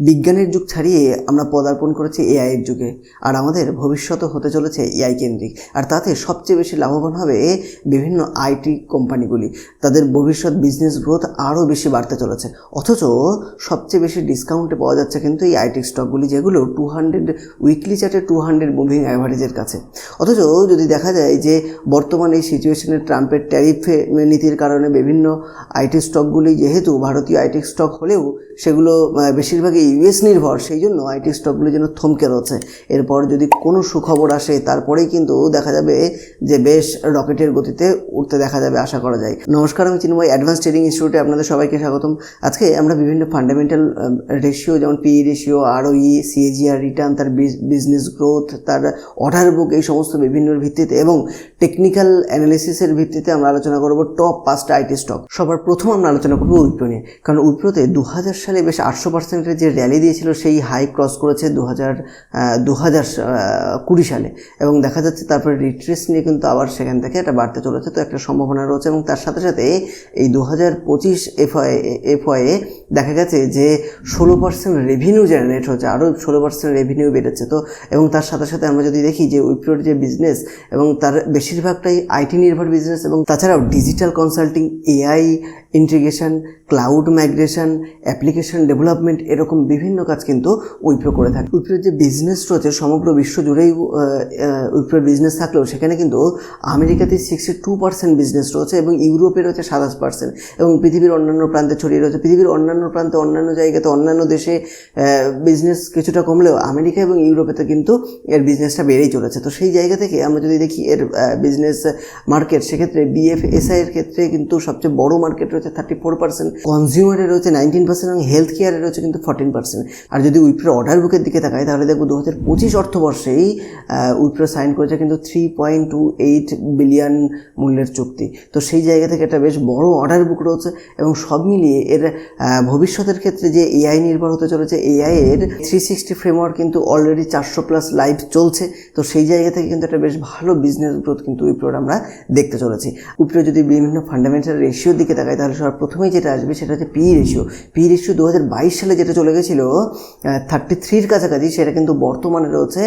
বিজ্ঞানের যুগ ছাড়িয়ে আমরা পদার্পণ করেছি এআইয়ের যুগে আর আমাদের ভবিষ্যৎ হতে চলেছে এআই কেন্দ্রিক। আর তাতে সবচেয়ে বেশি লাভবান হবে বিভিন্ন আইটি কোম্পানিগুলি। তাদের ভবিষ্যৎ বিজনেস গ্রোথ আরও বেশি বাড়তে চলেছে। অথচ সবচেয়ে বেশি ডিসকাউন্টে পাওয়া যাচ্ছে কিন্তু এই আইটি স্টকগুলি যেগুলো টু হান্ড্রেড উইকলি চার্টে টু হান্ড্রেড মুভিং অ্যাভারেজের কাছে। অথচ যদি দেখা যায় যে বর্তমান এই সিচুয়েশনে ট্রাম্পের ট্যারিফ নীতির কারণে বিভিন্ন আইটি স্টকগুলি যেহেতু ভারতীয় আইটি স্টক হলেও সেগুলো আহ, বেশিরভাগই ইউএস নির্ভর, সেই জন্য আইটি স্টকগুলি যেন থমকে রয়েছে। এরপর যদি কোনো সুখবর আসে, তারপরেই কিন্তু দেখা যাবে যে বেশ রকেটের গতিতে উঠতে দেখা যাবে আশা করা যায়। নমস্কার, আমি চিন্ময় অ্যাডভান্স ট্রেডিং ইনস্টিটিউটে আপনাদের সবাইকে স্বাগতম। আজকে আমরা বিভিন্ন ফান্ডামেন্টাল রেশিও যেমন P ratio ROE CAGR return তার বিজনেস গ্রোথ তার অর্ডার বুক এই সমস্ত বিভিন্ন ভিত্তিতে এবং টেকনিক্যাল অ্যানালিসিসের ভিত্তিতে আমরা আলোচনা করব টপ পাঁচটা আইটি স্টক সবার প্রথম আমরা আলোচনা করব উইপ্রো নিয়ে। কারণ উইপ্রোতে দু হাজার সালে বেশ আটশো পার্সেন্টের যে র্যালি দিয়েছিল সেই হাই ক্রস করেছে দু হাজার দু হাজার কুড়ি সালে। এবং দেখা যাচ্ছে তারপরে রিট্রেস নিয়ে কিন্তু আবার সেখান থেকে এটা বাড়তে চলেছে। তো একটা সম্ভাবনা রয়েছে এবং তার সাথে সাথে এই দু হাজার পঁচিশ এফআই এফআইয়ে দেখা গেছে যে ষোলো পার্সেন্ট রেভিনিউ জেনারেট হচ্ছে, আরও ষোলো পার্সেন্ট রেভিনিউ বেড়েছে। তো এবং তার সাথে সাথে আমরা যদি দেখি যে উইপ্রোর যে বিজনেস এবং তার বেশিরভাগটাই আইটি নির্ভর বিজনেস এবং তাছাড়াও digital consulting AI integration cloud migration application development এরকম বিভিন্ন কাজ কিন্তু উইপ্রো করে থাকে। উইপ্রোর যে বিজনেস রয়েছে, সমগ্র বিশ্ব জুড়েই উইপ্রোর বিজনেস থাকলেও সেখানে কিন্তু আমেরিকাতে সিক্সটি টু পার্সেন্ট বিজনেস রয়েছে এবং ইউরোপে রয়েছে সাতাশ পার্সেন্ট এবং পৃথিবীর অন্যান্য প্রান্তে ছড়িয়ে রয়েছে। পৃথিবীর অন্যান্য প্রান্তে, অন্যান্য জায়গাতে, অন্যান্য দেশে বিজনেস কিছুটা কমলেও আমেরিকা এবং ইউরোপেতে কিন্তু এর বিজনেসটা বেড়েই চলেছে। তো সেই জায়গা থেকে আমরা যদি দেখি এর বিজনেস মার্কেট সেক্ষেত্রে বিএফএসআই এর ক্ষেত্রে কিন্তু সবচেয়ে বড় মার্কেট রয়েছে থার্টি ফোর পার্সেন্ট কনজিউমারে রয়েছে নাইনটিন পার্সেন্ট এবং হেলথ কেয়ারে রয়েছে কিন্তু ফর্টিন পার্সেন্ট আর যদি উইপ্রো অর্ডার বুকের দিকে তাকাই, তাহলে দেখব দু হাজার পঁচিশ অর্থবর্ষেই উইপ্রো সাইন করেছে কিন্তু three point two eight billion মূল্যের চুক্তি। তো সেই জায়গা থেকে একটা বেশ বড় অর্ডার বুক রয়েছে এবং সব মিলিয়ে এর ভবিষ্যতের ক্ষেত্রে যে এআই নির্ভর হতে চলেছে এআই এর থ্রি সিক্সটি ফ্রেমওয়ার্ক কিন্তু অলরেডি চারশো প্লাস লাইভ চলছে। তো সেই জায়গা থেকে কিন্তু একটা বেশ ভালো বিজনেস গ্রোথ কিন্তু উইপ্রোর আমরা দেখতে চলেছি। উইপ্রো যদি বিভিন্ন ফান্ডামেন্টাল রেশিওর দিকে তাকাই, তাহলে সবার প্রথমেই যেটা আসবে সেটা হচ্ছে পি রেশিও। পি রেশিও দু হাজার বাইশ সালে যেটা চলে গেছিল থার্টি থ্রির কাছাকাছি সেটা কিন্তু বর্তমানে রয়েছে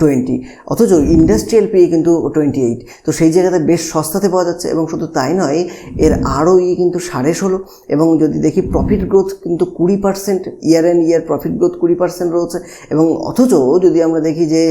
টোয়েন্টি অথচ ইন্ডাস্ট্রিয়াল পি কিন্তু টোয়েন্টি এইট তো সেই জায়গাতে বেশ সস্তাতে পাওয়া যাচ্ছে এবং শুধু তাই নয়, এর আরও ই কিন্তু সাড়ে ষোলো এবং যদি দেখি প্রফিট গ্রোথ কিন্তু কুড়ি percent year and year profit growth কুড়ি পার্সেন্ট রয়েছে এবং অথচ যদি আমরা দেখি যে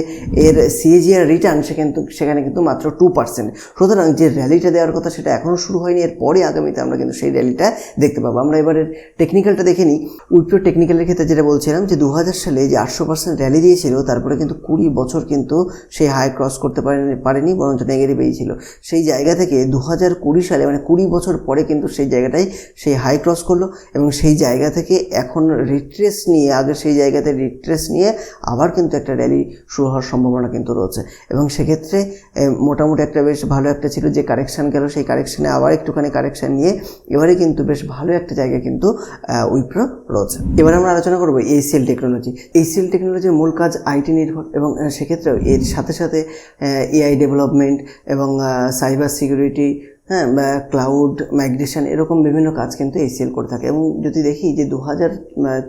এর সিএজিআর রিটার্ন সে কিন্তু, সেখানে কিন্তু মাত্র টু পার্সেন্ট সুতরাং যে র্যালিটা দেওয়ার কথা সেটা এখনও শুরু হয়নি এর পরে আগামীতে আমরা কিন্তু সেই র্যালিটা দেখতে পাবো। আমরা এবারের টেকনিক্যালটা দেখে নিই। উইপ্রো টেকনিক্যালের ক্ষেত্রে যেটা বলছিলাম যে দু হাজার সালে যে আটশো পার্সেন্ট র্যালি দিয়েছিল, তারপরে কিন্তু কুড়ি বছর কিন্তু সেই হাই ক্রস করতে পারেনি পারেনি, বরঞ্চ নেগেটিভেই ছিল। সেই জায়গা থেকে দু হাজার কুড়ি সালে মানে কুড়ি বছর পরে কিন্তু সেই জায়গাটাই সেই হাই ক্রস করল এবং সেই জায়গা থেকে এখন রিট্রেস নিয়ে, আগে সেই জায়গাতে রিট্রেস নিয়ে আবার কিন্তু একটা র্যালি শুরু হওয়ার সম্ভাবনা কিন্তু রয়েছে। এবং সেক্ষেত্রে মোটামুটি একটা বেশ ভালো একটা ছিল যে কারেকশান গেল। সেই কারেকশানে আবার একটুখানি কারেকশান নিয়ে এবারে কিন্তু বেশ ভালো একটা জায়গা কিন্তু উইপ্রো রয়েছে। এবার আমরা আলোচনা করব এইসিএল টেকনোলজি। এইসিএল টেকনোলজির মূল কাজ আইটি নির্ভর এবং সেক্ষেত্রেও এর সাথে সাথে এআই ডেভেলপমেন্ট এবং সাইবার সিকিউরিটি হ্যাঁ ক্লাউড মাইগ্রেশন এরকম বিভিন্ন কাজ কিন্তু এসিএল করে থাকে। এবং যদি দেখি যে দু হাজার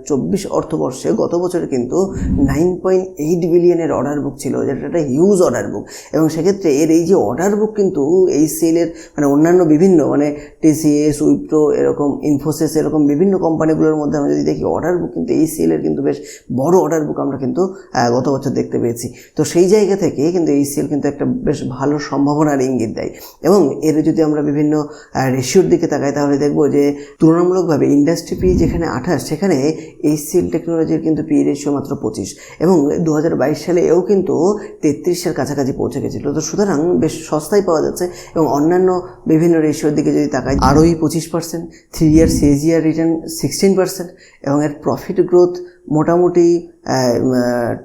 চব্বিশ অর্থবর্ষে গত বছরে কিন্তু নাইন পয়েন্ট এইট বিলিয়নের অর্ডার বুক ছিল, যেটা একটা হিউজ অর্ডার বুক এবং সেক্ষেত্রে এর এই যে অর্ডার বুক কিন্তু এই সেলের মানে অন্যান্য বিভিন্ন মানে টিসিএস উইপ্রো এরকম ইনফোসিস এরকম বিভিন্ন কোম্পানিগুলোর মধ্যে আমরা যদি দেখি অর্ডার বুক কিন্তু এই সেলের কিন্তু বেশ বড় অর্ডার বুক আমরা কিন্তু গত বছর দেখতে পেয়েছি। তো সেই জায়গা থেকে কিন্তু এই সেল কিন্তু একটা বেশ ভালো সম্ভাবনার ইঙ্গিত দেয়। এবং এর যদি আমরা বিভিন্ন রেশিওর দিকে তাকাই, তাহলে দেখব যে তুলনামূলকভাবে ইন্ডাস্ট্রি পি যেখানে আঠাশ, সেখানে এই সেল টেকনোলজির কিন্তু পি রেশিও মাত্র পঁচিশ। এবং দু হাজার বাইশ সালে এও কিন্তু তেত্রিশের কাছাকাছি পৌঁছে গেছিল তো সুতরাং বেশ সস্তায় পাওয়া যাচ্ছে এবং অন্যান্য বিভিন্ন রেশিওর দিকে যদি তাকাই আরোই পঁচিশ percent three year CAGR return sixteen percent এবং এর প্রফিট গ্রোথ মোটামুটি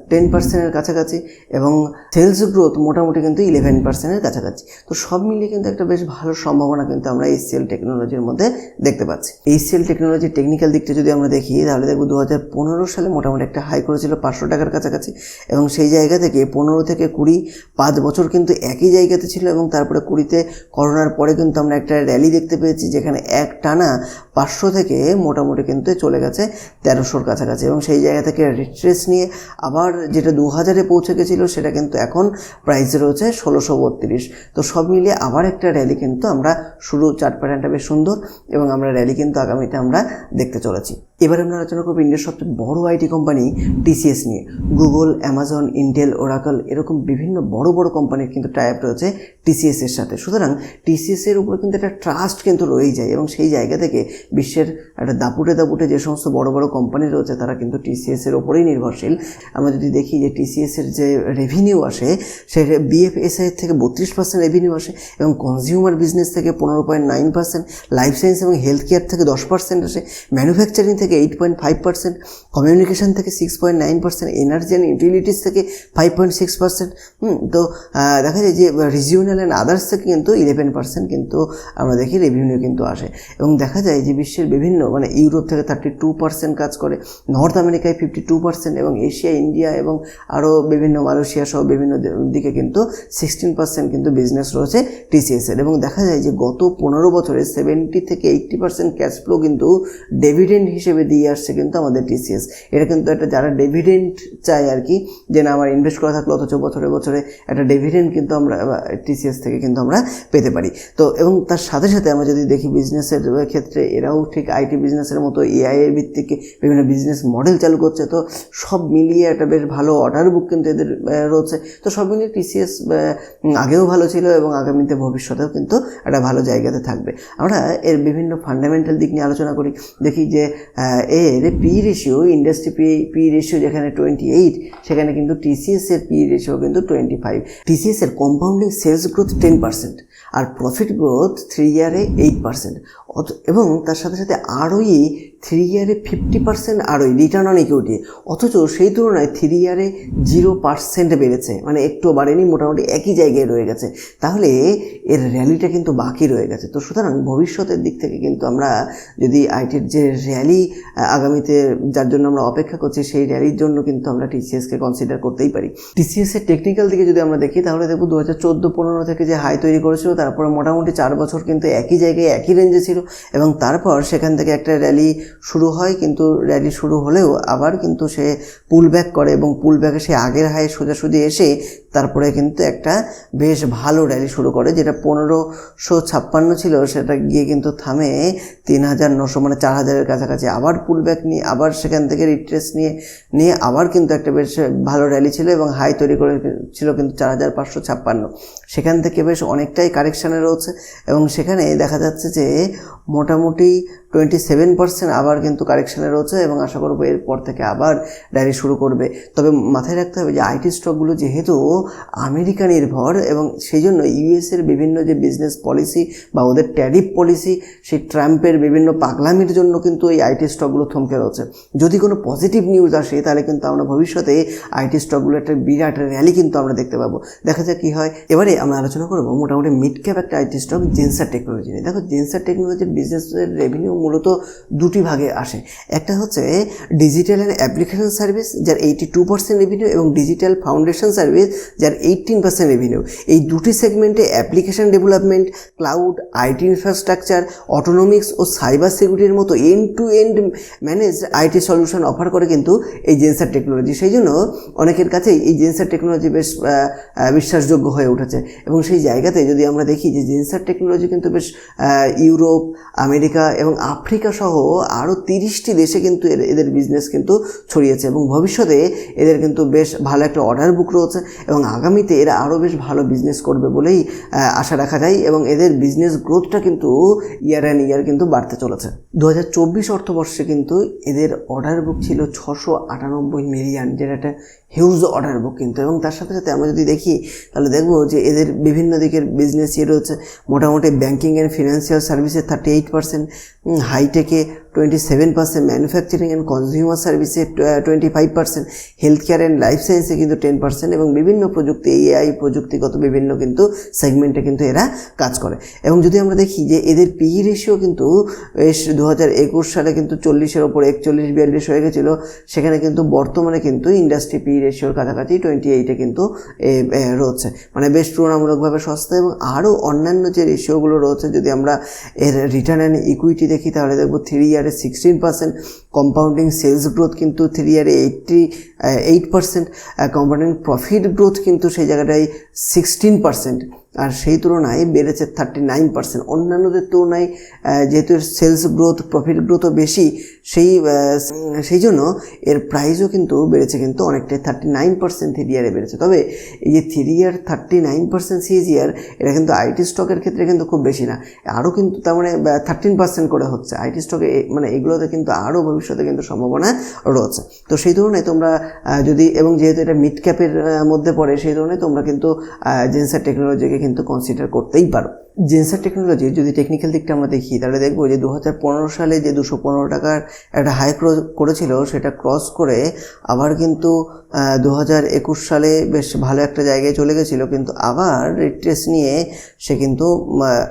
টেন পার্সেন্টের কাছাকাছি এবং সেলস গ্রোথ মোটামুটি কিন্তু ইলেভেন পার্সেন্টের কাছাকাছি। তো সব মিলিয়ে কিন্তু একটা বেশ ভালো সম্ভাবনা কিন্তু আমরা এইচসিএল টেকনোলজির মধ্যে দেখতে পাচ্ছি। এইচসিএল টেকনোলজির টেকনিক্যাল দিকটা যদি আমরা দেখি, তাহলে দেখব দু হাজার পনেরো সালে মোটামুটি একটা হাই করেছিল পাঁচশো টাকার কাছাকাছি এবং সেই জায়গা থেকে পনেরো থেকে কুড়ি, পাঁচ বছর কিন্তু একই জায়গাতে ছিল এবং তারপরে কুড়িতে করোনার পরে কিন্তু আমরা একটা র্যালি দেখতে পেয়েছি যেখানে এক টানা পাঁচশো থেকে মোটামুটি কিন্তু চলে গেছে তেরোশোর কাছাকাছি। এবং সেই জায়গা থেকে রিট্রেস নিয়ে আবার যেটা দু হাজারে পৌঁছে গেছিল, সেটা কিন্তু এখন প্রাইস রয়েছে ষোলোশো বত্রিশ। তো সব মিলিয়ে আবার একটা র্যালি কিন্তু আমরা শুরু চার্ট প্যাটার্নটা বেশ সুন্দর এবং আমরা র্যালি কিন্তু আগামীতে আমরা দেখতে চলেছি। এবার আমরা আলোচনা করব ইন্ডিয়ার সবচেয়ে বড় আইটি কোম্পানি টিসিএস নিয়ে। গুগল, অ্যামাজন, ইন্টেল, ওরাকল এরকম বিভিন্ন বড় বড় কোম্পানির কিন্তু টাইপ রয়েছে টিসিএস এর সাথে। সুতরাং টিসিএস এর উপর কিন্তু একটা ট্রাস্ট কিন্তু রয়েই যায় এবং সেই জায়গা থেকে বিশ্বের একটা দাপুটে দাপুটে যে সমস্ত বড় বড় কোম্পানি রয়েছে, তারা কিন্তু টিসিএস এর ওপরেই নির্ভরশীল। আমরা যদি দেখি যে টিসিএস এর যে রেভিনিউ আসে সেই বিএফএসআই থেকে বত্রিশ পার্সেন্ট রেভিনিউ আসে এবং কনজিউমার বিজনেস থেকে পনেরো point nine percent life science এবং হেলথ কেয়ার থেকে দশ পার্সেন্ট আসে ম্যানুফ্যাকচারিং থেকে eight point five percent communication থেকে six point nine percent energy and utilities থেকে ফাইভ পয়েন্ট সিক্স পার্সেন্ট তো দেখা যায় যে রিজিওনাল অ্যান্ড আদার্স থেকে কিন্তু ইলেভেন পার্সেন্ট কিন্তু আমরা দেখি রেভিনিউ কিন্তু আসে। এবং দেখা যায় যে বিশ্বের বিভিন্ন মানে ইউরোপ থেকে থার্টি টু পার্সেন্ট কাজ করে, নর্থ আমেরিকায় ফিফটি টু পার্সেন্ট এবং এশিয়া, ইন্ডিয়া এবং আরও বিভিন্ন মালয়েশিয়া সহ বিভিন্ন দিকে কিন্তু সিক্সটিন পার্সেন্ট কিন্তু বিজনেস রয়েছে টিসিএসের এবং দেখা যায় যে গত পনেরো বছরে সেভেন্টি থেকে এইট্টি পার্সেন্ট ক্যাশ ফ্লো কিন্তু ডেভিডেন্ড হিসেবে দিয়ে আসছে কিন্তু আমাদের টিসিএস এটা কিন্তু একটা যারা ডেভিডেন্ট চায় আর কি, যে না আমার ইনভেস্ট করা থাকল অথচ বছরে বছরে একটা ডেভিডেন্ড কিন্তু আমরা টিসিএস থেকে কিন্তু আমরা পেতে পারি। তো এবং তার সাথে সাথে আমরা যদি দেখি বিজনেসের ক্ষেত্রে এরাও ঠিক আইটি বিজনেসের মতো এআই এর ভিত্তিক বিভিন্ন বিজনেস মডেল চালু করছে। তো সব মিলিয়ে একটা বেশ ভালো অর্ডার বুক কিন্তু এদের রয়েছে। তো সব মিলিয়ে টিসিএস আগেও ভালো ছিল এবং আগামীতে ভবিষ্যতেও কিন্তু একটা ভালো জায়গাতে থাকবে। আমরা এর বিভিন্ন ফান্ডামেন্টাল দিক নিয়ে আলোচনা করি। দেখি যে এর P ratio industry P P ratio যেখানে টোয়েন্টি এইট সেখানে কিন্তু টিসিএস এর পি রেশিও কিন্তু টোয়েন্টি ফাইভ টিসিএস এর compounding sales growth ten percent আর প্রফিট গ্রোথ থ্রি ইয়ারে এইট পার্সেন্ট এবং তার সাথে সাথে আরওই থ্রি ইয়ারে fifty percent ROE return on equity অথচ সেই তুলনায় থ্রি ইয়ারে জিরো পার্সেন্ট বেড়েছে মানে একটু বাড়েনি, মোটামুটি একই জায়গায় রয়ে গেছে। তাহলে এর র্যালিটা কিন্তু বাকি রয়ে গেছে। তো সুতরাং ভবিষ্যতের দিক থেকে কিন্তু আমরা যদি আইটির যে র্যালি আগামীতে যার জন্য আমরা অপেক্ষা করছি, সেই র্যালির জন্য কিন্তু আমরা টিসিএসকে কনসিডার করতেই পারি। টিসিএসের টেকনিক্যাল দিকে যদি আমরা দেখি, তাহলে দেখব দু হাজার চোদ্দ পনেরো থেকে যে হাই তৈরি করেছিল, তারপরে মোটামুটি চার বছর কিন্তু একই জায়গায় একই রেঞ্জে ছিল, এবং তারপর সেখান থেকে একটা র্যালি শুরু হয়, কিন্তু র্যালি শুরু হলেও আবার কিন্তু সে পুল ব্যাক করে এবং পুল ব্যাকে সে আগের হায়ে সোজাসুজি এসে তারপরে কিন্তু একটা বেশ ভালো র্যালি শুরু করে, যেটা পনেরোশো ছাপ্পান্ন ছিল, সেটা গিয়ে কিন্তু থামে তিন হাজার নশো মানে চার হাজারের কাছাকাছি। আবার পুল ব্যাক নিয়ে, আবার সেখান থেকে রিট্রেস নিয়ে নিয়ে আবার কিন্তু একটা বেশ ভালো র্যালি ছিল এবং হাই তৈরি করে ছিল কিন্তু চার হাজার পাঁচশো ছাপ্পান্ন। সেখান থেকে বেশ অনেকটাই কারেকশানে রয়েছে এবং সেখানে দেখা যাচ্ছে যে মোটামুটি টোয়েন্টি সেভেন পার্সেন্ট আবার কিন্তু কারেকশানে রয়েছে এবং আশা করব এরপর থেকে আবার র্যালি শুরু করবে। তবে মাথায় রাখতে হবে যে আইটি স্টকগুলো যেহেতু আমেরিকা নির্ভর এবং সেই জন্য ইউএসের বিভিন্ন যে বিজনেস পলিসি বা ওদের ট্যারিফ পলিসি সেই ট্রাম্পের বিভিন্ন পাগলামির জন্য কিন্তু এই আইটি স্টকগুলো থমকে রয়েছে। যদি কোনো পজিটিভ নিউজ আসে, তাহলে কিন্তু আমরা ভবিষ্যতে আইটি স্টকগুলো একটা বিরাট র্যালি কিন্তু আমরা দেখতে পাবো। দেখা যাক কী হয়। এবারে আমরা আলোচনা করব মোটামুটি মিড ক্যাপ একটা আইটি স্টক জেন্সার টেকনোলজি নিয়ে। দেখো জেন্সার টেকনোলজির বিজনেসের রেভিনিউ মূলত দুটি ভাগে। আসে। একটা হচ্ছে ডিজিটাল অ্যান্ড অ্যাপ্লিকেশন সার্ভিস, যার এইটি টু পার্সেন্ট রেভিনিউ এবং ডিজিটাল ফাউন্ডেশন সার্ভিস যার এইটিন পার্সেন্ট রেভিনিউ এই দুটি সেগমেন্টে application development cloud IT infrastructure autonomics O cyber সিকিউরিটির মতো end to end manage IT solution offer করে কিন্তু এই জেন্সার টেকনোলজি সেই জন্য অনেকের কাছেই এই জেন্সার টেকনোলজি বেশ বিশ্বাসযোগ্য হয়ে উঠেছে। এবং সেই জায়গাতে যদি আমরা দেখি যে জেন্সার টেকনোলজি কিন্তু বেশ ইউরোপ, আমেরিকা এবং আফ্রিকা সহ আরও তিরিশটি দেশে কিন্তু এদের বিজনেস কিন্তু ছড়িয়েছে এবং ভবিষ্যতে এদের কিন্তু বেশ ভালো একটা অর্ডার বুক রয়েছে এবং আগামীতে এরা আরও বেশ ভালো বিজনেস করবে বলেই আশা রাখা যায় এবং এদের বিজনেস গ্রোথটা কিন্তু ইয়ার অ্যান্ড ইয়ার কিন্তু বাড়তে চলেছে। দু হাজার চব্বিশ অর্থবর্ষে কিন্তু এদের অর্ডার বুক ছিল ছশো আটানব্বই মিলিয়ন যেটা একটা হিউজ অর্ডার বুক কিন্তু। এবং তার সাথে সাথে আমরা যদি দেখি, তাহলে দেখব যে এদের বিভিন্ন দিকের বিজনেস ইয়ে রয়েছে। মোটামুটি ব্যাঙ্কিং অ্যান্ড ফিনান্সিয়াল সার্ভিসে thirty eight percent হাইটেকে twenty seven percent manufacturing and consumer সার্ভিসে twenty five percent health care and life সায়েন্সে কিন্তু টেন পার্সেন্ট এবং বিভিন্ন প্রযুক্তি এআই প্রযুক্তিগত বিভিন্ন কিন্তু সেগমেন্টে কিন্তু এরা কাজ করে। এবং যদি আমরা দেখি যে এদের পিই রেশিও কিন্তু বেশ দু হাজার একুশ সালে কিন্তু চল্লিশের ওপর একচল্লিশ বিয়াল্লিশ হয়ে গেছিল। সেখানে কিন্তু বর্তমানে কিন্তু ইন্ডাস্ট্রি পি রেশিওর কাছাকাছি টোয়েন্টি এইটে কিন্তু রয়েছে। মানে বেশ তুলনামূলকভাবে সস্তা এবং আরও অন্যান্য যে রেশিওগুলো রয়েছে, যদি আমরা এর রিটার্ন অ্যান্ড ইকুইটি দেখি, তাহলে দেখব থ্রি ইয়ারে sixteen percent compounding sales growth কিন্তু থ্রি ইয়ারে eighty eight percent compounding profit growth কিন্তু সেই জায়গাটায় সিক্সটিন পার্সেন্ট আর সেই তুলনায় বেড়েছে থার্টি নাইন পার্সেন্ট অন্যান্যদের তুলনায় যেহেতু সেলস গ্রোথ প্রফিট গ্রোথও বেশি, সেই সেই জন্য এর প্রাইসও কিন্তু বেড়েছে কিন্তু অনেকটাই থার্টি নাইন পার্সেন্ট থ্রি ইয়ারে বেড়েছে। তবে এই যে three year thirty nine percent CGR এটা কিন্তু আইটি স্টকের ক্ষেত্রে কিন্তু খুব বেশি না। আরও কিন্তু তার মানে থার্টিন পার্সেন্ট করে হচ্ছে। আইটি স্টকে মানে এগুলোতে কিন্তু আরও ভবিষ্যতে কিন্তু সম্ভাবনা রয়েছে। তো সেই তুলনায় তোমরা যদি, এবং যেহেতু এটা মিড ক্যাপের মধ্যে পড়ে, সেই তুলনায় তোমরা কিন্তু জেন্সার টেকনোলজিকে কিন্তু কনসিডার করতেই পারো। জেন্সার টেকনোলজি যদি টেকনিক্যাল দিকটা আমরা দেখি, তাহলে দেখব যে দু হাজার পনেরো সালে যে দুশো পনেরো টাকার একটা হাই ক্রস করেছিল, সেটা ক্রস করে আবার কিন্তু দু হাজার একুশ সালে বেশ ভালো একটা জায়গায় চলে গেছিল, কিন্তু আবার রিট্রেস নিয়ে সে কিন্তু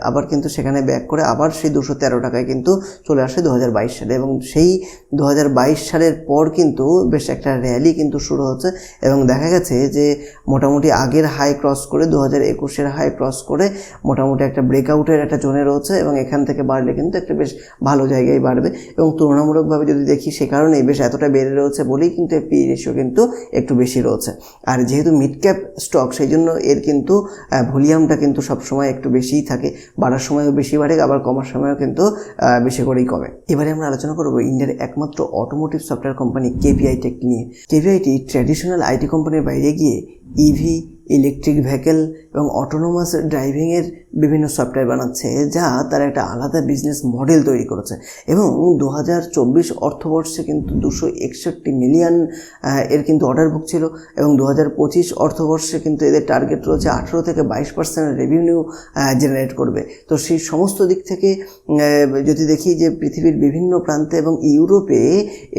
আবার কিন্তু সেখানে ব্যাক করে আবার সেই দুশো তেরো টাকায় কিন্তু চলে আসে দু হাজার বাইশ সালে। এবং সেই দু হাজার বাইশ সালের পর কিন্তু বেশ একটা র্যালি কিন্তু শুরু হচ্ছে। এবং দেখা গেছে যে মোটামুটি আগের হাই ক্রস করে দু হাজার একুশের হাই ক্রস করে মোটামুটি একটা ব্রেকআউটের একটা জোনে রয়েছে এবং এখান থেকে বাড়লে কিন্তু একটা বেশ ভালো জায়গায় বাড়বে এবং তুলনামূলকভাবে যদি দেখি সে কারণেই বেশ এতটা বেড়ে রয়েছে বলেই কিন্তু পি রেশিও কিন্তু একটু বেশি রয়েছে। আর যেহেতু মিড ক্যাপ স্টক সেই জন্য এর কিন্তু ভলিউমটা কিন্তু সবসময় একটু বেশিই থাকে। বাড়ার সময়ও বেশি বাড়ে, আবার কমার সময়ও কিন্তু বেশি করেই কমে। এবারে আমরা আলোচনা করব ইন্ডিয়ার একমাত্র automotive software company KPI tech নিয়ে। কেপিআইটি ট্র্যাডিশনাল আইটি কোম্পানির বাইরে গিয়ে ইভি ইলেকট্রিক ভেহিকেল এবং অটোনোমাস ড্রাইভিংয়ের বিভিন্ন সফটওয়্যার বানাচ্ছে, যা তার একটা আলাদা বিজনেস মডেল তৈরি করেছে। এবং দু হাজার চব্বিশ অর্থবর্ষে কিন্তু দুশো একষট্টি মিলিয়ন এর কিন্তু অর্ডার বুক ছিল এবং দু হাজার পঁচিশ অর্থবর্ষে কিন্তু এদের টার্গেট রয়েছে আঠেরো থেকে বাইশ পার্সেন্ট রেভিনিউ জেনারেট করবে। তো সেই সমস্ত দিক থেকে যদি দেখি যে পৃথিবীর বিভিন্ন প্রান্তে এবং ইউরোপে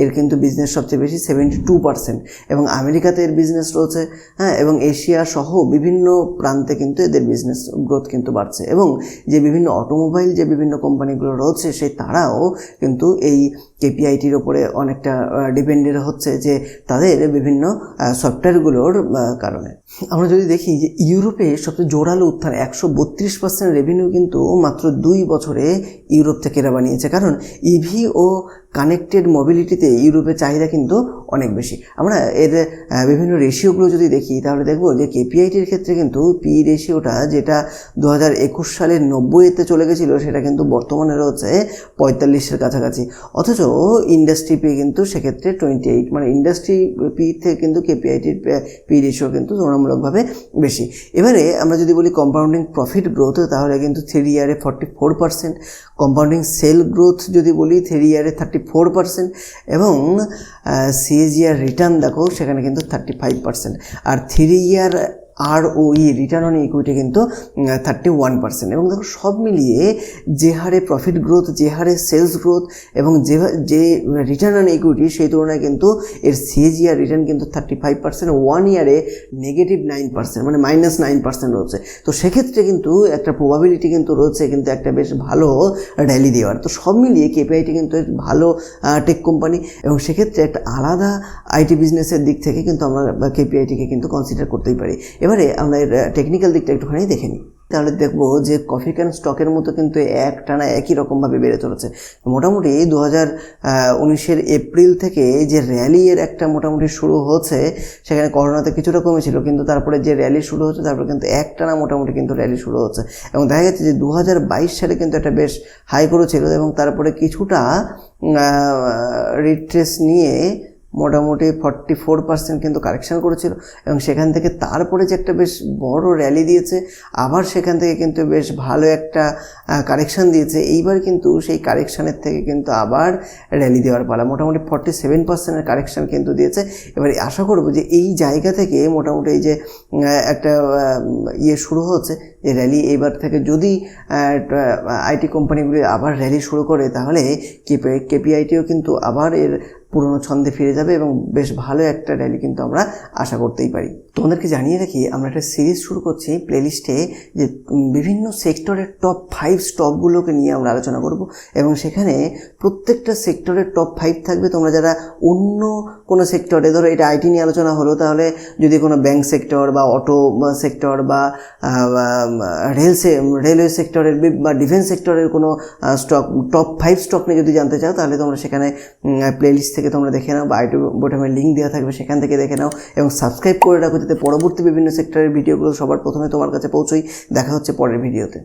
এর কিন্তু বিজনেস সবচেয়ে বেশি সেভেন্টি টু পার্সেন্ট এবং আমেরিকাতে এর বিজনেস রয়েছে হ্যাঁ এবং এশিয়া সহ বিভিন্ন প্রান্তে কিন্তু এদের বিজনেস গ্রোথ কিন্তু বাড়ছে। এবং যে বিভিন্ন অটোমোবাইল যে বিভিন্ন কোম্পানিগুলো রয়েছে, সেই তারাও কিন্তু এই কেপিআইটির ওপরে অনেকটা ডিপেন্ডেড হচ্ছে যে তাদের বিভিন্ন সফটওয়্যারগুলোর কারণে। আমরা যদি দেখি যে ইউরোপে সবচেয়ে জোরালো উত্থান একশো বত্রিশ পার্সেন্ট রেভিনিউ কিন্তু মাত্র দুই বছরে ইউরোপ থেকে এরা বানিয়েছে। কারণ ইভি ও কানেক্টেড মোবিলিটিতে ইউরোপের চাহিদা কিন্তু অনেক বেশি। আমরা এর বিভিন্ন রেশিওগুলো যদি দেখি, তাহলে দেখব যে কেপিআইটির ক্ষেত্রে কিন্তু পি রেশিওটা যেটা দু হাজার একুশ সালের নব্বইতে চলে গেছিল, সেটা কিন্তু বর্তমানে রয়েছে পঁয়তাল্লিশের কাছাকাছি। অথচ ইন্ডাস্ট্রি পি কিন্তু সেক্ষেত্রে টোয়েন্টি এইট মানে ইন্ডাস্ট্রি পি থেকে কিন্তু কেপিআইটির পি রেশিও কিন্তু তুলনামূলকভাবে বেশি। এবারে আমরা যদি বলি কম্পাউন্ডিং প্রফিট গ্রোথ তাহলে কিন্তু থ্রি ইয়ারে forty four percent compounding sale growth যদি বলি থ্রি ইয়ারে থার্টি ফোর পার্সেন্ট এবং সিএজিআর রিটার্ন দেখো, সেখানে কিন্তু thirty five percent R three year ROE return on equity কিন্তু থার্টি ওয়ান পার্সেন্ট এবং দেখো, সব মিলিয়ে যে হারে প্রফিট গ্রোথ যে হারে সেলস গ্রোথ এবং যে যে রিটার্ন অন ইকুইটি সেই তুলনায় কিন্তু এর সিএজিআর রিটার্ন কিন্তু থার্টি ফাইভ পার্সেন্ট ওয়ান ইয়ারে নেগেটিভ নাইন পার্সেন্ট মানে মাইনাস নাইন পার্সেন্ট রয়েছে। তো সেক্ষেত্রে কিন্তু একটা প্রবাবিলিটি কিন্তু রয়েছে, কিন্তু একটা বেশ ভালো র্যালি দেওয়ার। তো সব মিলিয়ে কেপিআইটি কিন্তু ভালো টেক কোম্পানি এবং সেক্ষেত্রে একটা আলাদা আইটি বিজনেসের দিক থেকে কিন্তু আমরা কেপিআইটিকে কিন্তু কনসিডার করতেই পারি। এবারে আমরা এর টেকনিক্যাল দিকটা একটুখানি দেখে নিই। তাহলে দেখব যে কফি ক্যান স্টকের মতো কিন্তু এক টানা একই রকমভাবে বেড়ে চলেছে। মোটামুটি দু হাজার উনিশের এপ্রিল থেকে যে র্যালির একটা মোটামুটি শুরু হচ্ছে, সেখানে করোনাতে কিছুটা কমেছিল, কিন্তু তারপরে যে র্যালি শুরু হচ্ছে, তারপরে কিন্তু এক টানা মোটামুটি কিন্তু র্যালি শুরু হচ্ছে। এবং দেখা যাচ্ছে যে দু হাজার বাইশ সালে কিন্তু একটা বেশ হাই করেছিল, এবং তারপরে কিছুটা রিট্রেস নিয়ে মোটামুটি ফর্টি ফোর পার্সেন্ট কিন্তু কারেকশান করেছিল। এবং সেখান থেকে তারপরে যে একটা বেশ বড় র্যালি দিয়েছে, আবার সেখান থেকে কিন্তু বেশ ভালো একটা কারেকশান দিয়েছে। এইবার কিন্তু সেই কারেকশানের থেকে কিন্তু আবার র্যালি দেওয়ার পালা। মোটামুটি ফর্টি সেভেন পার্সেন্টের কারেকশান কিন্তু দিয়েছে। এবার আশা করব যে এই জায়গা থেকে মোটামুটি এই যে একটা ইয়ে শুরু হচ্ছে, যে র্যালি এইবার থেকে যদি আইটি কোম্পানিগুলি আবার র্যালি শুরু করে, তাহলে কেপি কেপিআইটিও কিন্তু আবার এর পুরনো ছন্দে ফিরে যাবে এবং বেশ ভালো একটা র্যালি কিন্তু আমরা আশা করতেই পারি। তোমাদেরকে জানিয়ে রাখি, আমরা একটা সিরিজ শুরু করছি প্লেলিস্টে যে বিভিন্ন সেক্টরের টপ ফাইভ স্টকগুলোকে নিয়ে আমরা আলোচনা করব এবং সেখানে প্রত্যেকটা সেক্টরের টপ ফাইভ থাকবে তোমরা যারা অন্য কোনো সেক্টরে, ধরো এটা আইটি নিয়ে আলোচনা হলো, তাহলে যদি কোনো ব্যাংক সেক্টর বা অটো সেক্টর বা রেল রেলওয়ে সেক্টরের বা ডিফেন্স সেক্টরের কোনো স্টক টপ ফাইভ স্টক নিয়ে যদি জানতে চাও, তাহলে তোমরা সেখানে প্লেলিস্ট থেকে তোমরা দেখে নাও বা আইটি বোটামের লিঙ্ক দেওয়া থাকবে, সেখান থেকে দেখে নাও এবং সাবস্ক্রাইব করে রাখো, যাতে পরবর্তী বিভিন্ন সেক্টরের ভিডিওগুলো সবার প্রথমে তোমার কাছে পৌঁছোই। দেখা হচ্ছে পরের ভিডিওতে